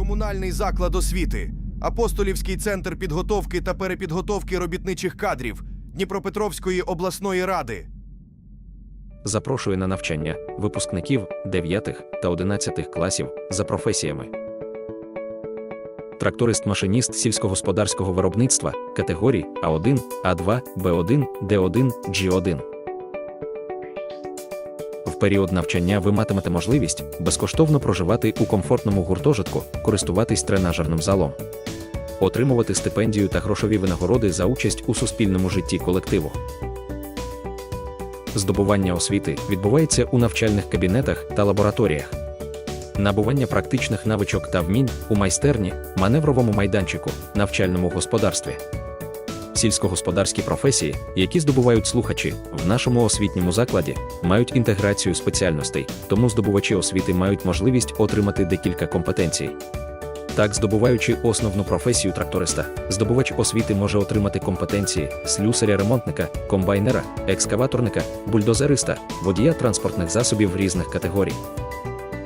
Комунальний заклад освіти, Апостолівський центр підготовки та перепідготовки робітничих кадрів Дніпропетровської обласної ради. запрошує на навчання випускників 9 та 11 класів за професіями. Тракторист-машиніст сільськогосподарського виробництва категорій А1, А2, Б1, Д1, G1. Період навчання ви матимете можливість безкоштовно проживати у комфортному гуртожитку, користуватись тренажерним залом, отримувати стипендію та грошові винагороди за участь у суспільному житті колективу. Здобування освіти відбувається у навчальних кабінетах та лабораторіях. Набування практичних навичок та вмінь у майстерні, маневровому майданчику, навчальному господарстві. Сільськогосподарські професії, які здобувають слухачі в нашому освітньому закладі, мають інтеграцію спеціальностей, тому здобувачі освіти мають можливість отримати декілька компетенцій. Так, здобуваючи основну професію тракториста, здобувач освіти може отримати компетенції слюсаря-ремонтника, комбайнера, екскаваторника, бульдозериста, водія транспортних засобів різних категорій.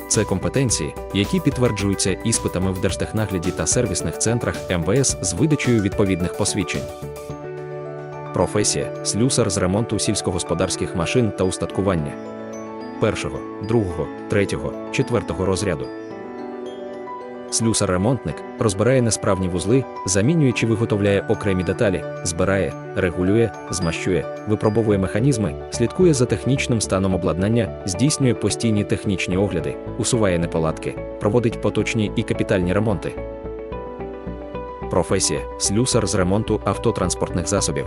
Це компетенції, які підтверджуються іспитами в держтехнагляді та сервісних центрах МВС з видачею відповідних посвідчень. Професія слюсар з ремонту сільськогосподарських машин та устаткування першого, другого, третього, четвертого розряду. Слюсар-ремонтник розбирає несправні вузли, замінює чи виготовляє окремі деталі, збирає, регулює, змащує, випробовує механізми, слідкує за технічним станом обладнання, здійснює постійні технічні огляди, усуває неполадки, проводить поточні і капітальні ремонти. Професія слюсар з ремонту автотранспортних засобів.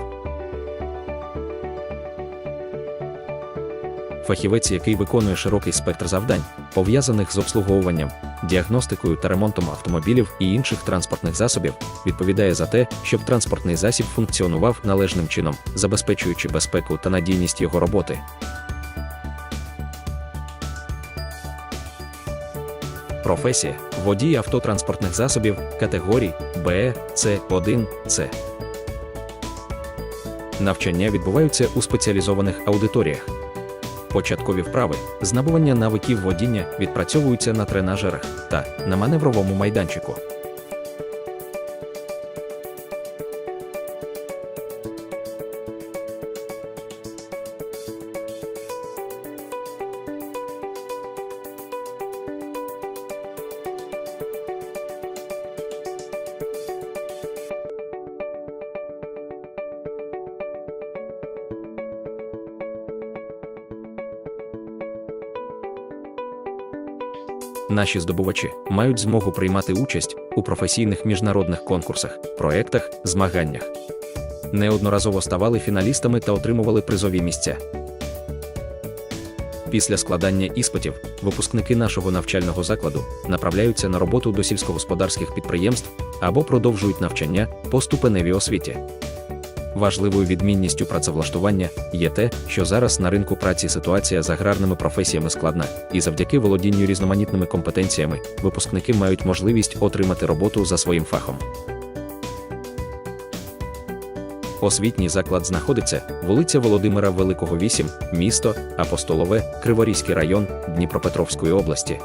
Фахівець, який виконує широкий спектр завдань, пов'язаних з обслуговуванням, діагностикою та ремонтом автомобілів і інших транспортних засобів, відповідає за те, щоб транспортний засіб функціонував належним чином, забезпечуючи безпеку та надійність його роботи. Професія водій автотранспортних засобів категорій Б, С, 1, С. Навчання відбуваються у спеціалізованих аудиторіях. Початкові вправи з набування навиків водіння відпрацьовуються на тренажерах та на маневровому майданчику. Наші здобувачі мають змогу приймати участь у професійних міжнародних конкурсах, проєктах, змаганнях. Неодноразово ставали фіналістами та отримували призові місця. Після складання іспитів випускники нашого навчального закладу направляються на роботу до сільськогосподарських підприємств або продовжують навчання по ступеневій освіті. Важливою відмінністю працевлаштування є те, що зараз на ринку праці ситуація з аграрними професіями складна, і завдяки володінню різноманітними компетенціями випускники мають можливість отримати роботу за своїм фахом. Освітній заклад знаходиться вулиця Володимира Великого 8, місто Апостолове, Криворізький район Дніпропетровської області.